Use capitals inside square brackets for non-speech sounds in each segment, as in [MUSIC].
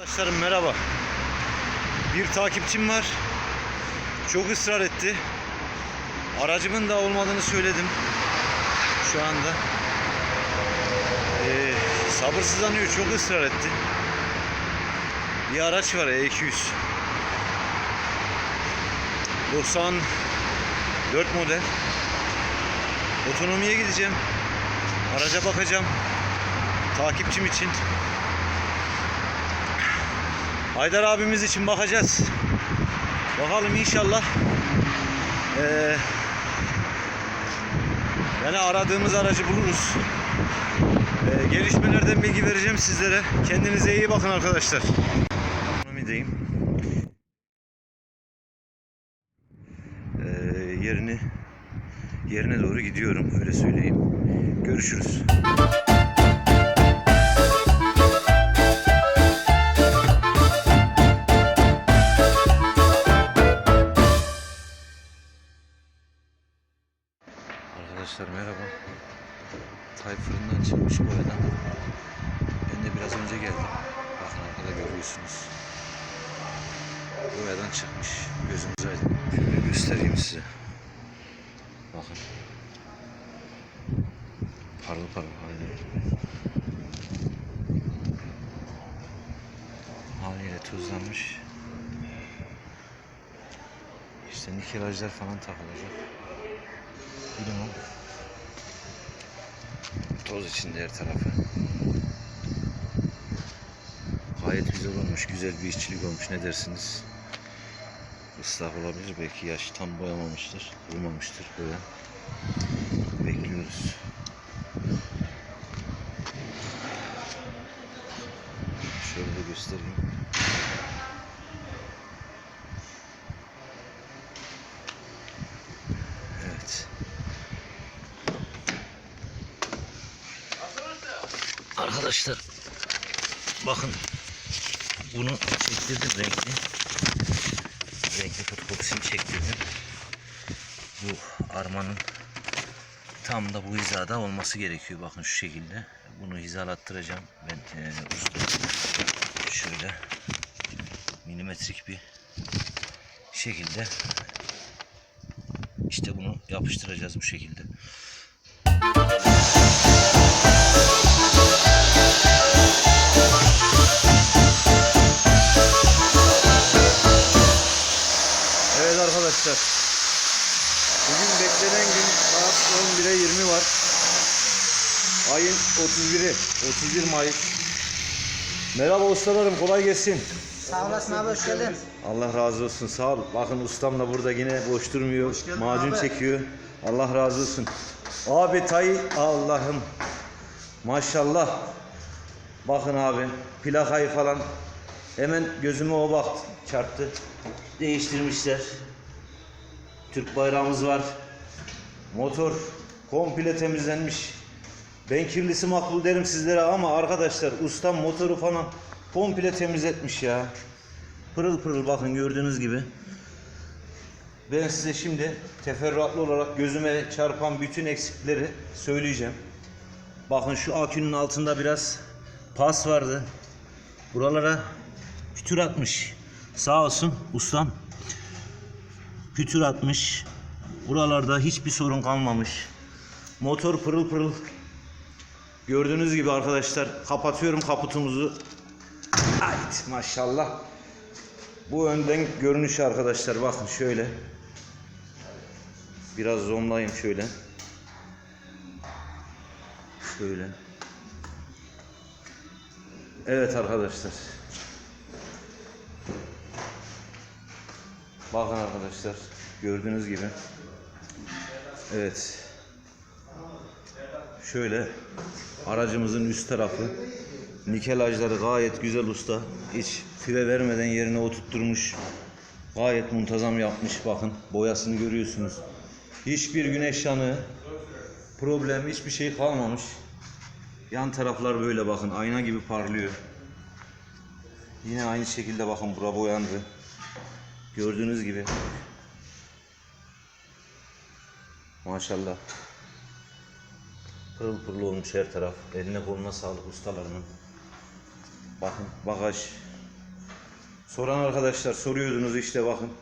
Arkadaşlarım merhaba. Bir takipçim var. Çok ısrar etti. Aracımın da olmadığını söyledim. Şu anda. Ee, sabırsızlanıyor. Çok ısrar etti. Bir araç var E200. 94 model. Otonomiye gideceğim. Araca bakacağım. Takipçim için. Haydar abimiz için bakacağız. Bakalım inşallah. Ee, yani aradığımız aracı buluruz. Ee, gelişmelerden bilgi vereceğim sizlere. Kendinize iyi bakın arkadaşlar. Ekonomideyim. Ee, yerini yerine doğru gidiyorum öyle söyleyeyim. Görüşürüz. Size. Bakın. Parıl parıl haliyle. Haliyle tuzlanmış. İşte nikelajlar falan takılacak. Bilmem. Toz içinde her tarafı. Gayet güzel olmuş. Güzel bir işçilik olmuş. Ne dersiniz? Islak olabilir. Belki yaş tam boyamamıştır. Kurumamıştır böyle. Bekliyoruz. Şöyle de göstereyim. Evet. Arkadaşlar bakın bunu çektirdim renkli. Renkli fotokopisini çektirdim. Bu armanın tam da bu hizada olması gerekiyor. Bakın şu şekilde. Bunu hizalattıracağım. Ben e, şöyle milimetrik bir şekilde işte bunu yapıştıracağız bu şekilde. 11'e 20 var. Ayın 31'i. 31 Mayıs. Merhaba ustalarım kolay gelsin. Sağ olasın abi hoş geldin. Allah razı olsun sağ ol. Bakın ustam da burada yine boş durmuyor. geldin Macun abi. çekiyor. Allah razı olsun. Abi tay Allah'ım. Maşallah. Bakın abi plakayı falan hemen gözüme o baktı çarptı. Değiştirmişler. Türk bayrağımız var. Motor komple temizlenmiş. Ben kirlisi makbul derim sizlere ama arkadaşlar ustam motoru falan komple temizletmiş ya. Pırıl pırıl bakın gördüğünüz gibi. Ben size şimdi teferruatlı olarak gözüme çarpan bütün eksikleri söyleyeceğim. Bakın şu akünün altında biraz pas vardı. Buralara pütür atmış. Sağ olsun ustam. Pütür atmış. Buralarda hiçbir sorun kalmamış. Motor pırıl pırıl. Gördüğünüz gibi arkadaşlar kapatıyorum kaputumuzu. Ait maşallah. Bu önden görünüş arkadaşlar bakın şöyle. Biraz zoomlayayım şöyle. Şöyle. Evet arkadaşlar. Bakın arkadaşlar gördüğünüz gibi. Evet. Şöyle aracımızın üst tarafı nikelajları gayet güzel usta. Hiç fire vermeden yerine oturtturmuş. Gayet muntazam yapmış bakın. Boyasını görüyorsunuz. Hiçbir güneş yanığı problem hiçbir şey kalmamış. Yan taraflar böyle bakın ayna gibi parlıyor. Yine aynı şekilde bakın bura boyandı. Gördüğünüz gibi. Maşallah. Pırıl pırıl olmuş her taraf. Eline koluna sağlık ustalarının. Bakın bagaj Soran arkadaşlar soruyordunuz işte bakın.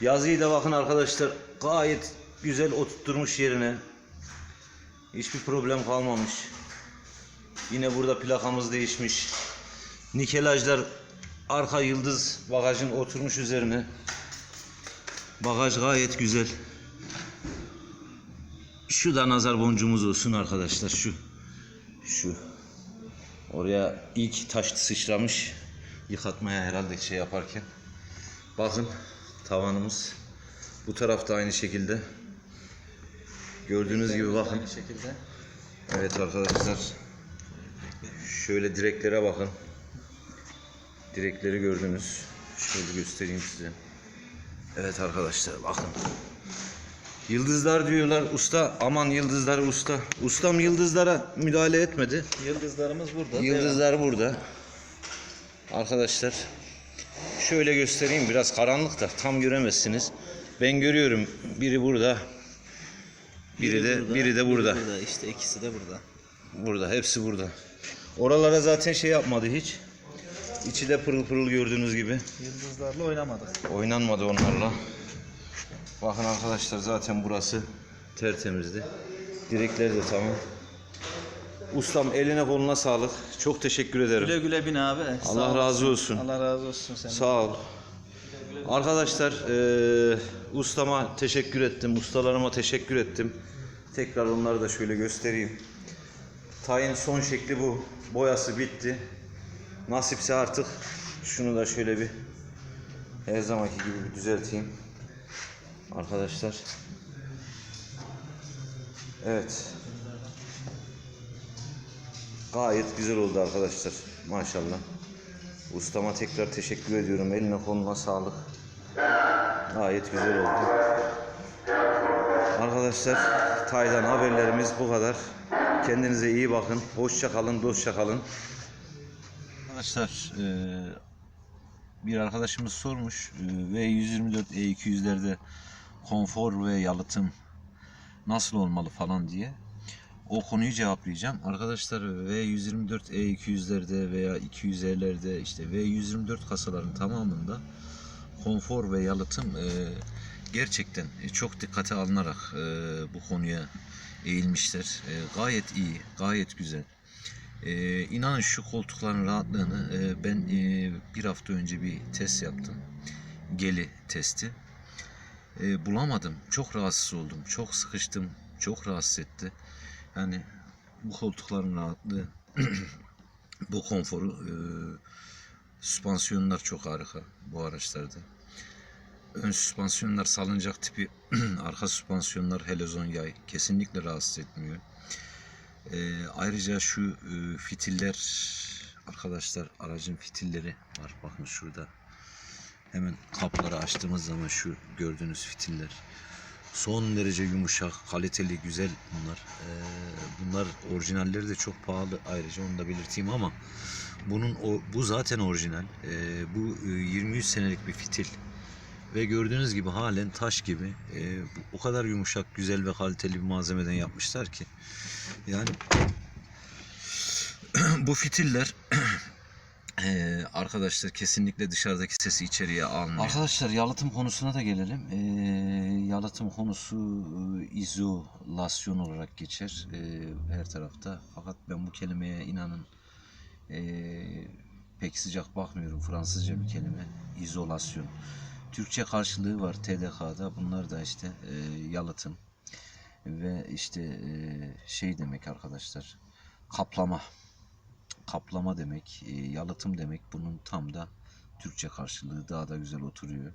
Yazıyı da bakın arkadaşlar gayet güzel oturtmuş yerine. Hiçbir problem kalmamış. Yine burada plakamız değişmiş. Nikelajlar arka yıldız bagajın oturmuş üzerine. Bagaj gayet güzel. Şu da nazar boncuğumuz olsun arkadaşlar şu. Şu. Oraya ilk taş sıçramış. Yıkatmaya herhalde şey yaparken. Bakın tavanımız. Bu tarafta aynı şekilde. Gördüğünüz gibi bakın. Aynı şekilde. Evet arkadaşlar. Şöyle direklere bakın. Direkleri gördünüz. Şöyle göstereyim size. Evet arkadaşlar bakın. Yıldızlar diyorlar usta. Aman yıldızlar usta. Ustam yıldızlara müdahale etmedi. Yıldızlarımız burada. Yıldızlar burada. Arkadaşlar şöyle göstereyim biraz karanlık da tam göremezsiniz. Ben görüyorum biri burada. Biri, de biri de burada. Burada işte ikisi de burada. Burada hepsi burada. Oralara zaten şey yapmadı hiç. İçi de pırıl pırıl gördüğünüz gibi. Yıldızlarla oynamadık. Oynanmadı onlarla. Bakın arkadaşlar zaten burası tertemizdi. Direkleri de tamam. Ustam eline koluna sağlık. Çok teşekkür ederim. Güle güle bin abi. Allah razı olsun. Allah razı olsun sen. Sağ ol. Arkadaşlar eee, ustama teşekkür ettim. Ustalarıma teşekkür ettim. Tekrar onları da şöyle göstereyim. Tayin son şekli bu. Boyası bitti. Nasipse artık şunu da şöyle bir her zamanki gibi bir düzelteyim. Arkadaşlar. Evet. Gayet güzel oldu arkadaşlar. Maşallah. Ustama tekrar teşekkür ediyorum. Eline koluna sağlık. Gayet güzel oldu. Arkadaşlar Tay'dan haberlerimiz bu kadar. Kendinize iyi bakın. Hoşça kalın, dostça kalın. Arkadaşlar bir arkadaşımız sormuş V124 E200'lerde konfor ve yalıtım nasıl olmalı falan diye. O konuyu cevaplayacağım. Arkadaşlar V124 E200'lerde veya 200'lerde işte V124 kasaların tamamında konfor ve yalıtım e, gerçekten e, çok dikkate alınarak e, bu konuya eğilmişler. E, gayet iyi, gayet güzel. E, inanın şu koltukların rahatlığını e, ben e, bir hafta önce bir test yaptım. Geli testi. E, bulamadım. Çok rahatsız oldum. Çok sıkıştım. Çok rahatsız etti. Yani bu koltukların rahatlığı, [CLEARS THROAT] bu konforu, e, süspansiyonlar çok harika bu araçlarda. Ön süspansiyonlar salıncak tipi, [CLEARS THROAT] arka süspansiyonlar helezon yay kesinlikle rahatsız etmiyor. E, ayrıca şu e, fitiller, arkadaşlar aracın fitilleri var. Bakın şurada. Hemen kapıları açtığımız zaman şu gördüğünüz fitiller. Son derece yumuşak, kaliteli, güzel bunlar. Ee, bunlar orijinalleri de çok pahalı ayrıca onu da belirteyim ama bunun o, bu zaten orijinal. Ee, bu e, 23 senelik bir fitil ve gördüğünüz gibi halen taş gibi e, o kadar yumuşak, güzel ve kaliteli bir malzemeden yapmışlar ki yani [CLEARS THROAT] bu fitiller Ee, [CLEARS THROAT] arkadaşlar kesinlikle dışarıdaki sesi içeriye almıyor. Arkadaşlar yalıtım konusuna da gelelim. Ee, yalıtım konusu e, izolasyon olarak geçer e, her tarafta. Fakat ben bu kelimeye inanın e, pek sıcak bakmıyorum. Fransızca bir kelime. İzolasyon. Türkçe karşılığı var TDK'da. Bunlar da işte e, yalıtım ve işte e, şey demek arkadaşlar. Kaplama kaplama demek, e, yalıtım demek. Bunun tam da Türkçe karşılığı daha da güzel oturuyor.